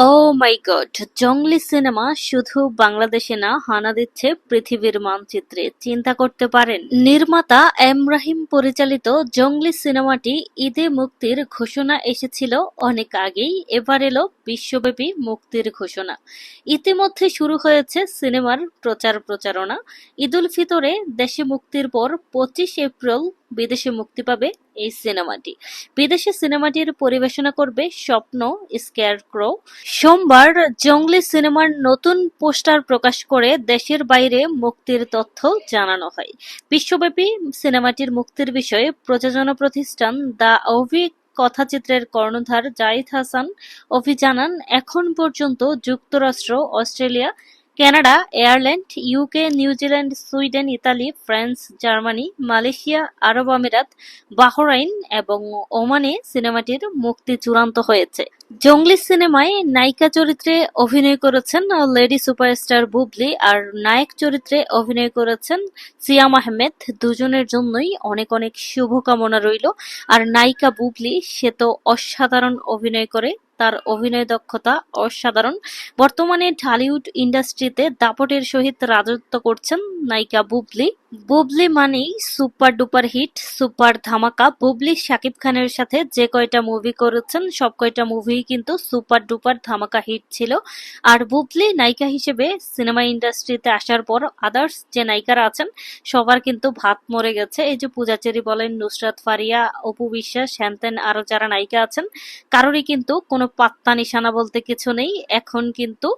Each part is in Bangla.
ও মাই গড জংলি সিনেমা শুধু বাংলাদেশে না, হানা দিচ্ছে পৃথিবীর মানচিত্রে। চিন্তা করতে পারেন। নির্মাতা এম রাহিম পরিচালিত জংলি সিনেমাটি ঈদে মুক্তির ঘোষণা এসেছিল অনেক আগেই। এবার এলো বিশ্বব্যাপী মুক্তির ঘোষণা। ইতিমধ্যে শুরু হয়েছে সিনেমার প্রচার প্রচারণা। ঈদুল ফিতরে দেশে মুক্তির পর পঁচিশ এপ্রিল বিদেশে মুক্তি পাবে এই সিনেমাটি। বিদেশে সিনেমাটির পরিবেশনা করবে স্বপ্ন স্কেয়ার ক্রো সোমবার জংলি সিনেমার নতুন পোস্টার প্রকাশ করে দেশের বাইরে মুক্তির তথ্য জানানো হয়। বিশ্বব্যাপী সিনেমাটির মুক্তির বিষয়ে প্রযোজনা প্রতিষ্ঠান দ্য অভি কথাচিত্রের কর্ণধার জাহিদ হাসান অভি জানান এখন পর্যন্ত যুক্তরাষ্ট্র, Australia Canada, Ireland, UK, New Zealand, Sweden, Italy, France, Germany, Malaysia, আরব আমিরাত, বাহরাইন এবং ওমানে সিনেমাটির মুক্তি চূড়ান্ত হয়েছে। জংলি সিনেমায় নায়িকা চরিত্রে অভিনয় করেছেন লেডি সুপারস্টার বুবলি আর নায়ক চরিত্রে অভিনয় করেছেন সিয়াম আহমেদ। দুজনের জন্যই অনেক অনেক শুভকামনা রইল। আর নায়িকা বুবলি সে তো অসাধারণ অভিনয় করে। তার অভিনয় দক্ষতা অসাধারণ। বর্তমানে ঢালিউড ইন্ডাস্ট্রিতে দাপটের সহিত রাজত্ব করছেন নায়িকা বুবলি। বুবলি মানেই সুপার ডুপার হিট, সুপার ধামাকা। বুবলি, শাকিব খানের সাথে যে কয়টা মুভি করেছেন, সব কয়টা মুভি কিন্তু সুপার ডুপার ধামাকা হিট ছিল। আর বুবলি নায়িকা হিসেবে সিনেমা ইন্ডাস্ট্রিতে আসার পর আদার্স যে নায়িকারা আছেন, সবার কিন্তু ভাত মরে গেছে। এই যে পূজাচেরি বলেন, নুসরাত ফারিয়া, অপু বিশ্বাস হ্যানতেন আরও যারা নায়িকা আছেন, কারোরই কিন্তু কোনো পাত্তা নিশানা বলতে কিছু নেই। এখন কিন্তু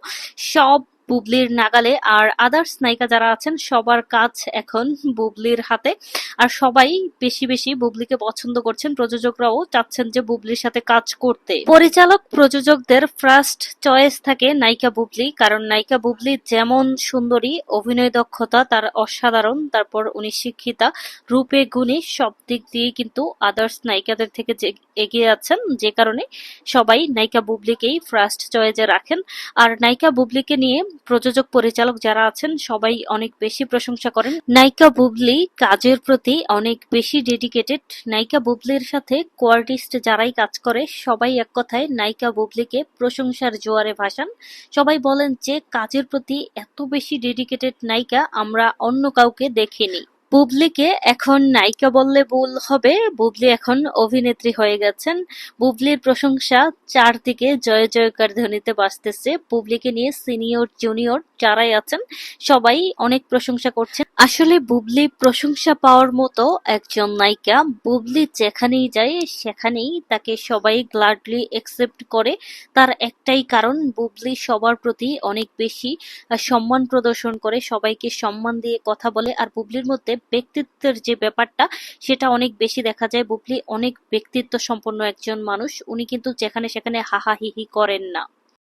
সব বুবলির নাগালে আর আদার্স নায়িকা যারা আছেন, সবার কাজ এখন বুবলির হাতে। আর সবাই বেশি বেশি বুবলিকে পছন্দ করছেন। প্রযোজকরাও চাচ্ছেন যে বুবলির সাথে কাজ করতে। পরিচালক, প্রযোজকদের ফার্স্ট চয়েস থাকে নায়িকা বুবলি। কারণ নায়িকা বুবলি যেমন সুন্দরী, অভিনয় দক্ষতা তার অসাধারণ। তারপর উনি শিক্ষিতা, রূপে গুণে। সব দিক দিয়ে কিন্তু আদার্স নায়িকাদের থেকে যে এগিয়ে আছেন। যে কারণে সবাই নায়িকা বুবলিকেই ফার্স্ট চয়েসে রাখেন। আর নায়িকা বুবলিকে নিয়ে প্রযোজক পরিচালক যারা আছেন, সবাই অনেক বেশি প্রশংসা করেন। নায়িকা বুবলি কাজের প্রতি অনেক বেশি ডেডিকেটেড নায়িকা বুবলির সাথে কোয়ার্টিস্ট যারাই কাজ করে, সবাই এক কথায় নায়িকা বুবলিকে প্রশংসার জোয়ারে ভাসান। সবাই বলেন যে, কাজের প্রতি এত বেশি ডেডিকেটেড নায়িকা আমরা অন্য কাউকে দেখিনি। বুবলিকে এখন নায়িকা বললে ভুল হবে। বুবলি এখন অভিনেত্রী হয়ে গেছেন। বুবলির প্রশংসা চারদিকে জয় জয়কার ধ্বনিতে বাজতেছে। বুবলিকে নিয়ে সিনিয়র, জুনিয়র যারাই আছেন, সবাই অনেক প্রশংসা করছেন। আসলে বুবলি প্রশংসা পাওয়ার মতো একজন নায়িকা বুবলি যেখানেই যায়, সেখানেই তাকে সবাই গ্লাডলি একসেপ্ট করে। তার একটাই কারণ, বুবলি সবার প্রতি অনেক বেশি সম্মান প্রদর্শন করে, সবাইকে সম্মান দিয়ে কথা বলে। আর বুবলির মধ্যে ব্যক্তিত্বের যে ব্যাপারটা, সেটা অনেক বেশি দেখা যায়। বুবলি অনেক ব্যক্তিত্ব সম্পন্ন একজন মানুষ। উনি কিন্তু যেখানে সেখানে হাহা হিহি করেন না।